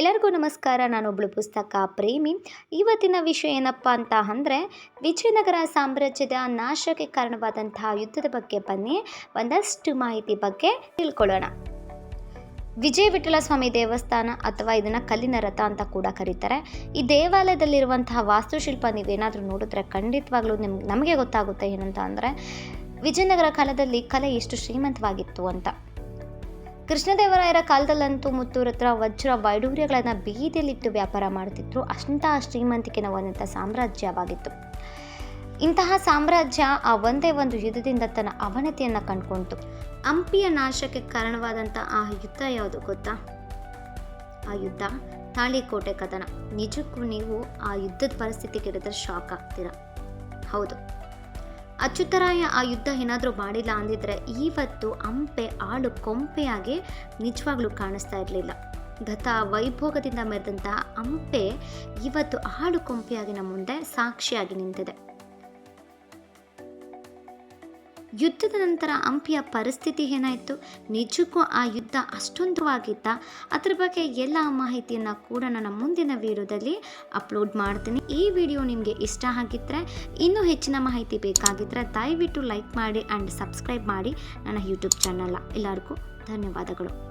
ಎಲ್ಲರಿಗೂ ನಮಸ್ಕಾರ. ನಾನೊಬ್ಳು ಪುಸ್ತಕ ಪ್ರೇಮಿ. ಇವತ್ತಿನ ವಿಷಯ ಏನಪ್ಪ ಅಂತ ಅಂದರೆ, ವಿಜಯನಗರ ಸಾಮ್ರಾಜ್ಯದ ನಾಶಕ್ಕೆ ಕಾರಣವಾದಂತಹ ಯುದ್ಧದ ಬಗ್ಗೆ ಬನ್ನಿ. ಒಂದಷ್ಟು ಮಾಹಿತಿ ಬಗ್ಗೆ ತಿಳ್ಕೊಳ್ಳೋಣ. ವಿಜಯ ವಿಠಲ ಸ್ವಾಮಿ ದೇವಸ್ಥಾನ ಅಥವಾ ಇದನ್ನು ಕಲ್ಲಿನ ರಥ ಅಂತ ಕೂಡ ಕರೀತಾರೆ. ಈ ದೇವಾಲಯದಲ್ಲಿರುವಂತಹ ವಾಸ್ತುಶಿಲ್ಪ ನೀವೇನಾದರೂ ನೋಡಿದ್ರೆ ಖಂಡಿತವಾಗ್ಲೂ ನಿಮ್ಗೆ ನಮಗೆ ಗೊತ್ತಾಗುತ್ತೆ ಏನಂತ ಅಂದರೆ, ವಿಜಯನಗರ ಕಾಲದಲ್ಲಿ ಕಲೆ ಎಷ್ಟು ಶ್ರೀಮಂತವಾಗಿತ್ತು ಅಂತ. ಕೃಷ್ಣದೇವರಾಯರ ಕಾಲದಲ್ಲಂತೂ ಮುತ್ತೂರ ಹತ್ರ ವಜ್ರ ವೈಡೂರ್ಯಗಳನ್ನು ಬೀದಿಯಲ್ಲಿಟ್ಟು ವ್ಯಾಪಾರ ಮಾಡ್ತಿದ್ರು. ಅಂತಹ ಶ್ರೀಮಂತಿಕೆ ಹೋದಂಥ ಸಾಮ್ರಾಜ್ಯವಾಗಿತ್ತು. ಇಂತಹ ಸಾಮ್ರಾಜ್ಯ ಆ ಒಂದೇ ಒಂದು ಯುದ್ಧದಿಂದ ತನ್ನ ಅವನತಿಯನ್ನು ಕಂಡುಕೊಂಡು ಹಂಪಿಯ ನಾಶಕ್ಕೆ ಕಾರಣವಾದಂಥ ಆ ಯುದ್ಧ ಯಾವುದು ಗೊತ್ತಾ? ಆ ಯುದ್ಧ ತಾಳಿಕೋಟೆ ಕದನ. ನಿಜಕ್ಕೂ ನೀವು ಆ ಯುದ್ಧದ ಪರಿಸ್ಥಿತಿ ಕೇಳಿದ್ರೆ ಶಾಕ್ ಆಗ್ತೀರಾ? ಹೌದು. ಅಚ್ಯುತರಾಯ ಆ ಯುದ್ಧ ಏನಾದರೂ ಮಾಡಿಲ್ಲ ಅಂದಿದ್ರೆ ಇವತ್ತು ಹಂಪೆ ಆಳು ಕೊಂಪೆಯಾಗಿ ನಿಜವಾಗ್ಲೂ ಕಾಣಿಸ್ತಾ ಇರಲಿಲ್ಲ. ಗತ ವೈಭೋಗದಿಂದ ಮೆರೆದಂತಹ ಹಂಪೆ ಇವತ್ತು ಆಳು ಕೊಂಪೆಯಾಗಿ ನಮ್ಮ ಮುಂದೆ ಸಾಕ್ಷಿಯಾಗಿ ನಿಂತಿದೆ. ಯುದ್ಧದ ನಂತರ ಹಂಪಿಯ ಪರಿಸ್ಥಿತಿ ಏನಾಯಿತು? ನಿಜಕ್ಕೂ ಆ ಯುದ್ಧ ಅಷ್ಟೊಂದವಾಗಿತ್ತ? ಅದ್ರ ಬಗ್ಗೆ ಎಲ್ಲ ಮಾಹಿತಿಯನ್ನು ಕೂಡ ನನ್ನ ಮುಂದಿನ ವಿಡಿಯೋದಲ್ಲಿ ಅಪ್ಲೋಡ್ ಮಾಡ್ತೀನಿ. ಈ ವಿಡಿಯೋ ನಿಮಗೆ ಇಷ್ಟ ಆಗಿದ್ದರೆ ಇನ್ನೂ ಹೆಚ್ಚಿನ ಮಾಹಿತಿ ಬೇಕಾಗಿದ್ದರೆ ದಯವಿಟ್ಟು ಲೈಕ್ ಮಾಡಿ ಆ್ಯಂಡ್ ಸಬ್ಸ್ಕ್ರೈಬ್ ಮಾಡಿ ನನ್ನ ಯೂಟ್ಯೂಬ್ ಚಾನಲ್ ಎಲ್ಲರಿಗೂ ಧನ್ಯವಾದಗಳು.